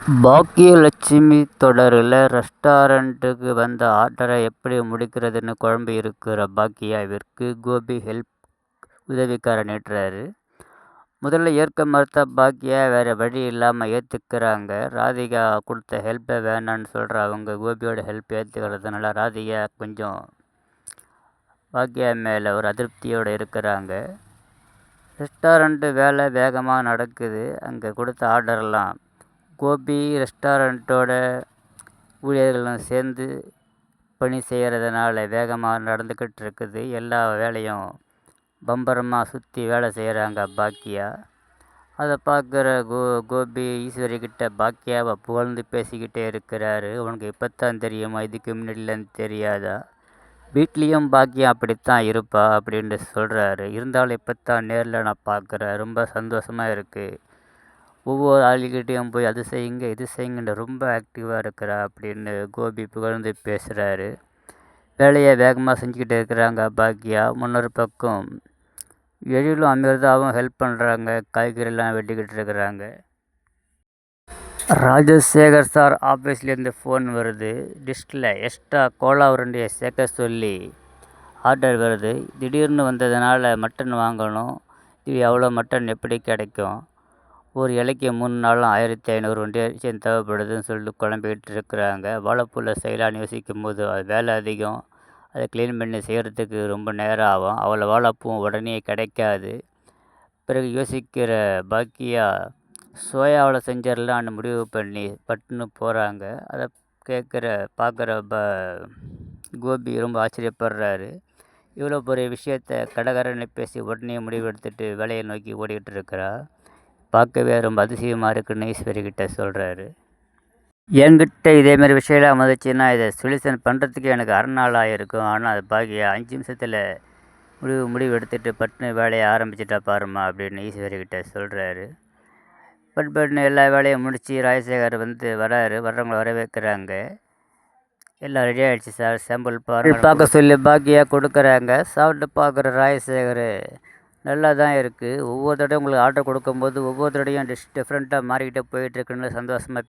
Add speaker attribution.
Speaker 1: பாக்கியலட்சுமி தொடரில் ரெஸ்டாரண்ட்டுக்கு வந்த ஆர்டரை எப்படி முடிக்கிறதுன்னு குழம்பி இருக்கிற பாக்கியாவிற்கு கோபி ஹெல்ப் உதவிக்காரன் நீட்டுறாரு முதல்ல ஏற்க மறுத்த பாக்கியா வேறு வழி இல்லாமல் ஏற்றுக்கிறாங்க ராதிகா கொடுத்த ஹெல்ப்பை வேணான்னு சொல்கிற அவங்க கோபியோட ஹெல்ப் ஏற்றுக்கிறதுனால ராதிகா கொஞ்சம் பாக்கியா மேலே ஒரு அதிருப்தியோடு இருக்கிறாங்க. ரெஸ்டாரண்ட்டு வேலை வேகமாக நடக்குது. அங்கே கொடுத்த ஆர்டர்லாம் கோபி ரெஸ்டாரண்ட்டோட ஊழியர்களும் சேர்ந்து பணி செய்கிறதுனால வேகமாக நடந்துக்கிட்டு இருக்குது எல்லா வேலையும் பம்பரமாக சுற்றி வேலை செய்கிறாங்க பாக்கியா. அதை பார்க்குற கோ கோபி ஈஸ்வரிக்கிட்ட பாக்கியாவை புகழ்ந்து பேசிக்கிட்டே இருக்கிறாரு. உனக்கு இப்போத்தான் தெரியுமா? இதுக்கு முன்னாடிலன்னு தெரியாதா? வீட்லேயும் பாக்கியம் அப்படித்தான் இருப்பா அப்படின்ட்டு சொல்கிறாரு இருந்தாலும் இப்போத்தான் நேரில் நான் பார்க்குறேன் ரொம்ப சந்தோஷமாக இருக்குது ஒவ்வொரு ஆளுக்கிட்டேயும் போய் அது செய்யுங்க இது செய்யுங்கன்னு ரொம்ப ஆக்டிவாக இருக்கிறா அப்படின்னு கோபி புகழ்ந்து பேசுகிறாரு வேலையை வேகமாக செஞ்சுக்கிட்டு இருக்கிறாங்க பாக்கியா முன்னொரு பக்கம் எழிலும் அமிர்தாவும் ஹெல்ப் பண்ணுறாங்க காய்கறிலாம் வெட்டிக்கிட்டு இருக்கிறாங்க. ராஜசேகர் சார் ஆஃபீஸ்லேருந்து ஃபோன் வருது. டிஸ்கில் எக்ஸ்ட்ரா கோலா உருண்டையை சேர்க்க சொல்லி ஆர்டர் வருது. திடீர்னு வந்ததுனால மட்டன் வாங்கணும். இது எவ்வளோ மட்டன் எப்படி கிடைக்கும்? ஒரு இலைக்கு மூணு நாளும் ஆயிரத்தி ஐநூறு ஒன்றியம் தேவைப்படுதுன்னு சொல்லிட்டு குழம்பிக்கிட்டு இருக்கிறாங்க. வாழைப்பூவில் செய்யலான்னு யோசிக்கும் போது அது வேலை அதிகம். அதை க்ளீன் பண்ணி செய்கிறதுக்கு ரொம்ப நேரம் ஆகும். அவ்வளோ வாழைப்பூவும் உடனே கிடைக்காது. பிறகு யோசிக்கிற பாக்கியா சோயாவில் செஞ்சிடலான்னு முடிவு பண்ணி பட்டுன்னு போகிறாங்க அதை கேட்குற பார்க்குற ப கோபி ரொம்ப ஆச்சரியப்படுறாரு. இவ்வளோ பெரிய விஷயத்த கடகரன்னு பேசி உடனே முடிவெடுத்துட்டு வேலையை நோக்கி ஓடிக்கிட்டு இருக்கிறா. பார்க்கவே ரொம்ப அதிசயமாக இருக்குன்னு ஈஸ்வரிகிட்ட சொல்கிறாரு என்கிட்ட இதேமாரி விஷயம்லாம் வந்துச்சுன்னா இதை சொல்யூஷன் பண்ணுறதுக்கு எனக்கு அரை நாள் ஆகிருக்கும் ஆனால் அது பாக்கியா அஞ்சு நிமிஷத்தில் முடிவு முடிவு எடுத்துகிட்டு பட்டுன்னு வேலையை ஆரம்பிச்சிட்டா பாருமா அப்படின்னு ஈஸ்வரிகிட்ட சொல்கிறாரு பட் பட்னு எல்லா வேலையும் முடித்து ராஜசேகர் வந்து வராரு. வர்றவங்கள வரவேற்கிறாங்க. எல்லாம் ரெடி ஆகிடுச்சு சார். சாம்பிள் பாரு பார்க்க சொல்லி பாக்கியாக கொடுக்குறாங்க. சாப்பிட்டு பார்க்குற ராஜசேகர் நல்லா தான் இருக்குது ஒவ்வொரு தடவையும் உங்களுக்கு ஆர்டர் கொடுக்கும்போது ஒவ்வொரு தடவையும் டிஷ் டிஃப்ரெண்ட்டாக மாறிக்கிட்டே போயிட்டுருக்குன்னு சந்தோஷமாக